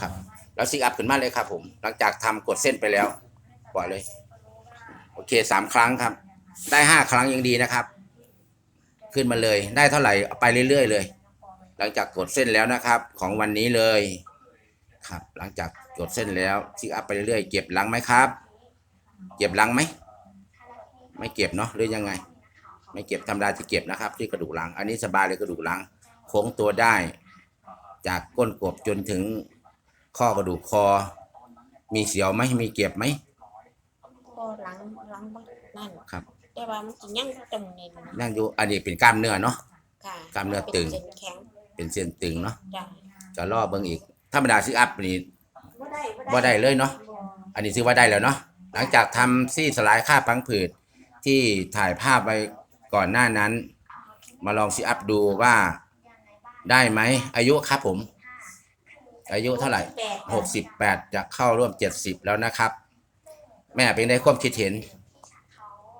ครับ แล้วซิกอัพขึ้นมาเลยครับ ผม หลังจากทำกดเส้นไปแล้วปล่อยเลย โอเคสามครั้งครับ ได้ห้าครั้งยังดีนะครับ ขึ้นมาเลย ได้เท่าไหร่เอาไปเรื่อยๆเลย หลังจากกดเส้นแล้วนะครับ ของวันนี้เลย ครับ หลังจากกดเส้นแล้วซิกอัพไปเรื่อยๆเก็บหลังไหมครับ เก็บหลังไหมไม่เก็บเนาะหรือยังไง ไม่เก็บธรรมดาจะเก็บนะครับ ที่กระดูกหลัง อันนี้สบายเลยกระดูกหลังโค้งตัวได้ จากก้นกบจนถึง ข้อกระดูกคอ มีเสียวไหมมีเก็บไหมก็หลังหลังบ่นั่นครับ แต่ว่ามันสิยังตรงนี้นะนั่งอยู่อันนี้เป็นกล้ามเนื้อเนาะค่ะกล้ามเนื้อตึง ป็นเส้นแข็งเป็นเส้นตึงเนาะจ้ะจะล่อเบิ่งอีก ธรรมดาซิอัพนี่บ่ได้บ่ได้เลยเนาะ อันนี้ซื้อว่าได้แล้วเนาะ หลังจากทำซี่สลายค่าพังผืดที่ถ่ายภาพไว้ก่อนหน้านั้น มาลองซิอัพดูว่าได้ไหม อายุครับผม อายุเท่าไหร่แปดหกสิบแปดจะเข้าร่วมเจ็ดสิบแล้วนะครับ แม่เป็นได้ความคิดเห็นก